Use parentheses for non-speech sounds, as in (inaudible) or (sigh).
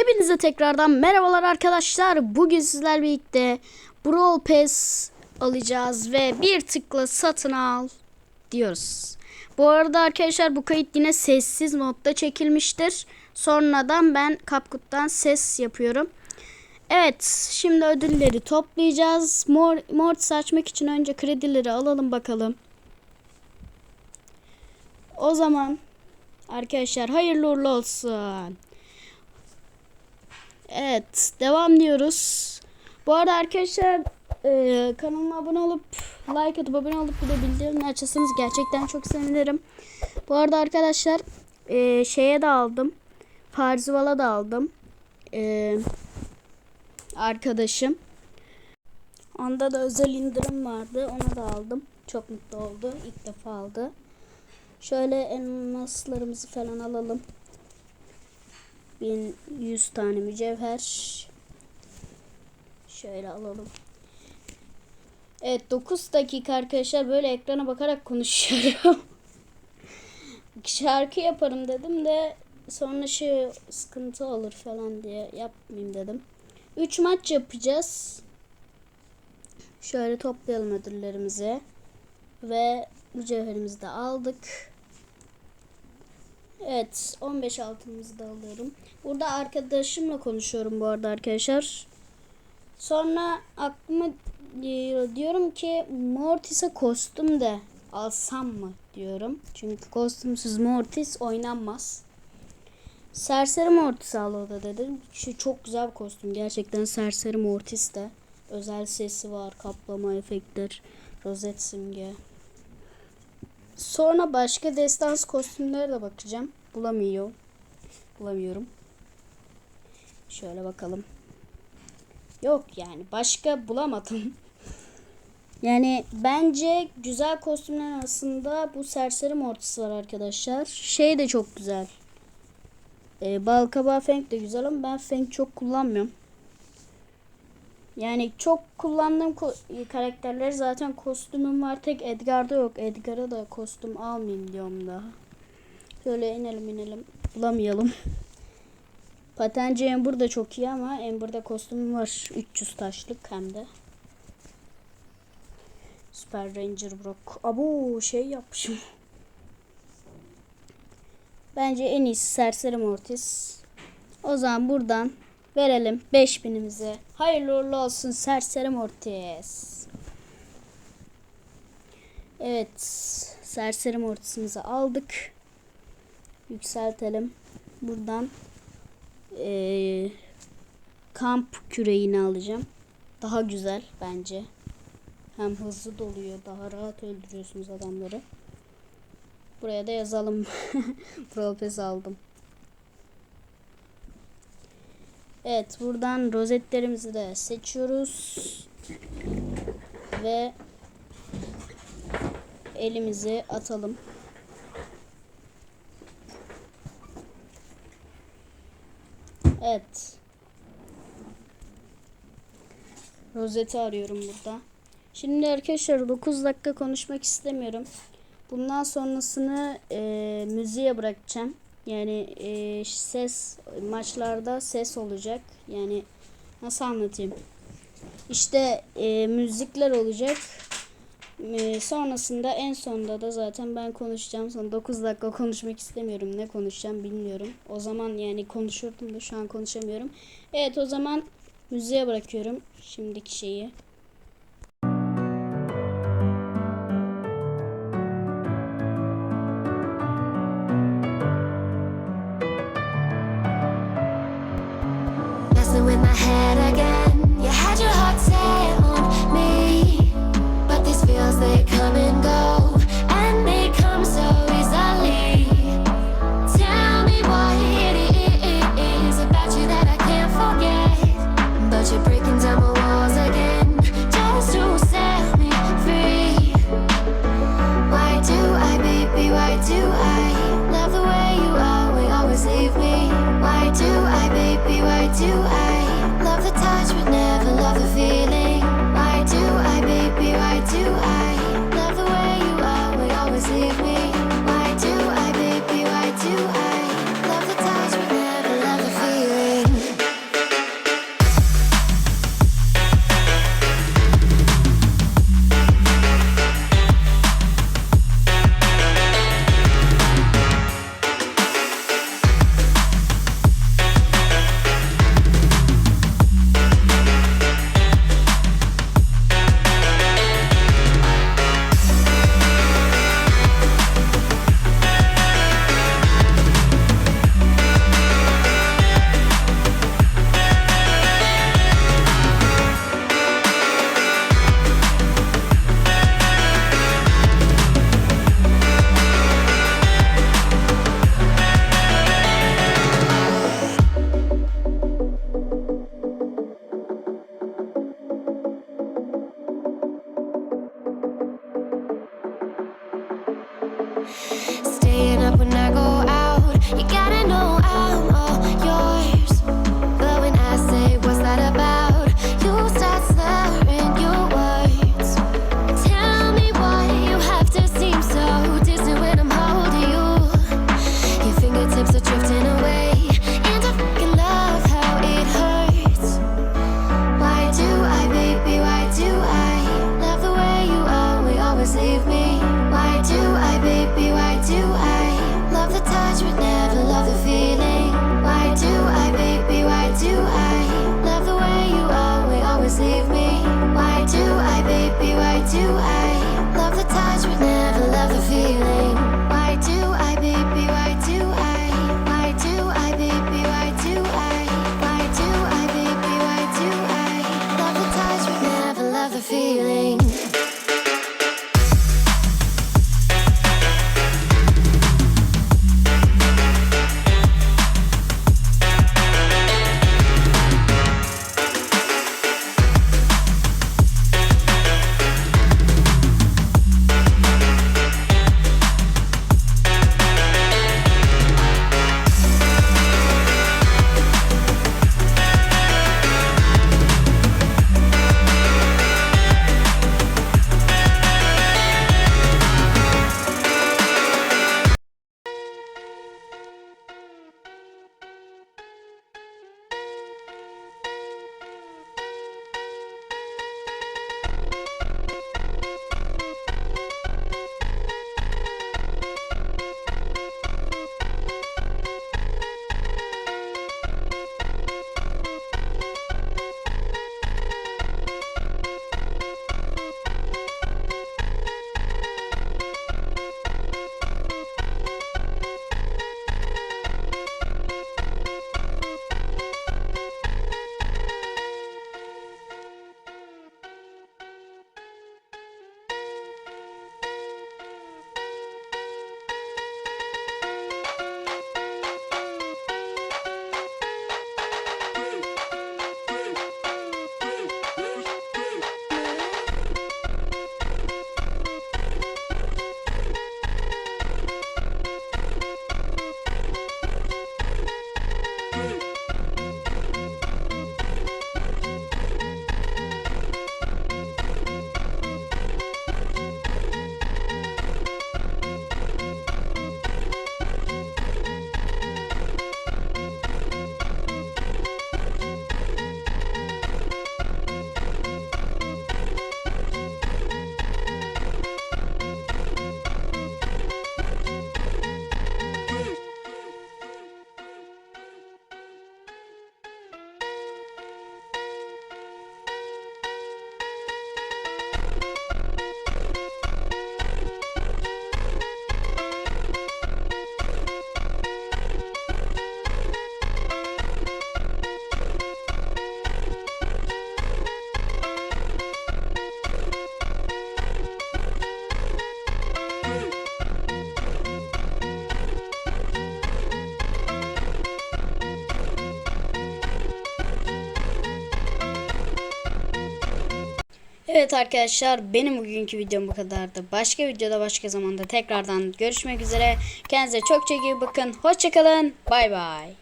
Hepinize tekrardan merhabalar arkadaşlar. Bugün sizlerle birlikte Brawl Pass alacağız ve bir tıkla satın al diyoruz. Bu arada arkadaşlar bu kayıt yine sessiz modda çekilmiştir. Sonradan ben CapCut'tan ses yapıyorum. Evet şimdi ödülleri toplayacağız. Mor Mortis açmak için önce kredileri alalım bakalım. O zaman arkadaşlar hayırlı uğurlu olsun. Evet devam diyoruz. Bu arada arkadaşlar e, kanalıma abone olup like atıp abone olup bir de bildirimleri açarsanız gerçekten çok sevinirim. Bu arada arkadaşlar e, şeye de aldım. Parzival'a da aldım. E, arkadaşım. Onda da özel indirim vardı. Ona da aldım. Çok mutlu oldu. İlk defa aldı. Şöyle elmaslarımızı falan alalım. 1100 tane mücevher. Şöyle alalım. Evet 9 dakika arkadaşlar böyle ekrana bakarak konuşuyorum. (laughs) Şarkı yaparım dedim de sonra şey sıkıntı olur falan diye yapmayayım dedim. 3 maç yapacağız. Şöyle toplayalım ödüllerimizi. Ve mücevherimizi de aldık. Evet 15 altınımızı da alıyorum. Burada arkadaşımla konuşuyorum bu arada arkadaşlar. Sonra aklıma diyorum ki Mortis'e kostüm de alsam mı diyorum. Çünkü kostümsüz Mortis oynanmaz. Serseri Mortis al o da dedim. Şu çok güzel bir kostüm. Gerçekten Serseri Mortis de. Özel sesi var. Kaplama efektler. Rozet simge. Sonra başka destans kostümlere de bakacağım. Bulamıyorum. Bulamıyorum. Şöyle bakalım. Yok yani başka bulamadım. (laughs) Yani bence güzel kostümler arasında bu serseri mortisi var arkadaşlar. Şey de çok güzel. Ee, Balkabağı Feng de güzel ama ben Feng çok kullanmıyorum. Yani çok kullandığım ko- karakterler zaten kostümüm var. Tek Edgar'da yok. Edgar'a da kostüm almayayım diyorum daha. Şöyle inelim inelim. Bulamayalım. (laughs) Patenci Ember da çok iyi ama Ember'da kostümüm var. 300 taşlık hem de. Super Ranger Brock. Abo şey yapmışım. Bence en iyisi Serseri Mortis. O zaman buradan verelim 5000'imizi. Hayırlı uğurlu olsun Serseri Mortis. Evet. Serseri Mortis'imizi aldık. Yükseltelim. Buradan ee, kamp küreğini alacağım. Daha güzel bence. Hem hızlı doluyor. Daha rahat öldürüyorsunuz adamları. Buraya da yazalım. (laughs) Propes aldım. Evet buradan rozetlerimizi de seçiyoruz. Ve elimizi atalım. Evet. Rozeti arıyorum burada. Şimdi arkadaşlar 9 dakika konuşmak istemiyorum. Bundan sonrasını e, müziğe bırakacağım. Yani e, ses maçlarda ses olacak. Yani nasıl anlatayım? İşte e, müzikler olacak. E, sonrasında en sonunda da zaten ben konuşacağım. Son 9 dakika konuşmak istemiyorum. Ne konuşacağım bilmiyorum. O zaman yani konuşurdum da şu an konuşamıyorum. Evet o zaman müziğe bırakıyorum şimdiki şeyi. Messing with my head Evet arkadaşlar benim bugünkü videom bu kadardı. Başka videoda başka zamanda tekrardan görüşmek üzere. Kendinize çok çok iyi bakın. Hoşçakalın. Bay bay.